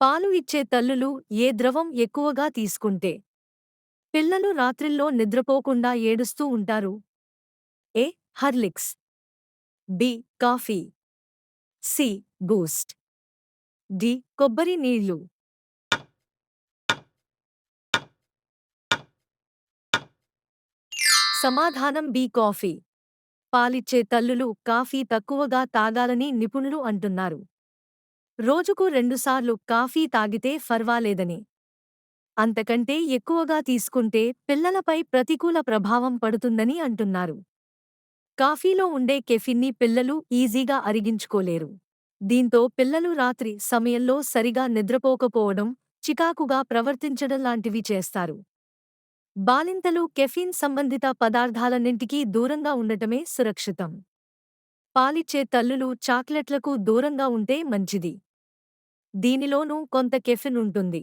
పాలు ఇచ్చే తల్లులు ఏ ద్రవం ఎక్కువగా తీసుకుంటే? పిల్లలు రాత్రిల్లో నిద్రపోకుండా ఏడుస్తూ ఉంటారు. A. Horlicks. B. Coffee. C. Boost. D. కొబ్బరి నీళ్ళు సమాధానం బి. కాఫీ. పాలిచ్చే తల్లులు కాఫీ తక్కువగా తాగాలని నిపుణులు అంటున్నారు. రోజుకు రెండుసార్లు కాఫీ తాగితే ఫర్వాలేదని. అంతకంటే ఎక్కువగా తీసుకుంటే పిల్లలపై ప్రతికూల ప్రభావం పడుతుందని అంటున్నారు. కాఫీలో ఉండే కెఫిన్ని పిల్లలు ఈజీగా అరిగించుకోలేరు. దీంతో పిల్లలు రాత్రి సమయంలో సరిగా నిద్రపోకపోవడం చికాకుగా ప్రవర్తించడం లాంటివి చేస్తారు. బాలింతలు కెఫీన్ సంబంధిత పదార్థాలన్నింటికీ దూరంగా ఉండటమే సురక్షితం. పాలిచ్చే తల్లులు చాక్లెట్లకు దూరంగా ఉంటే మంచిది. దీనిలోనూ కొంత కెఫిన్ ఉంటుంది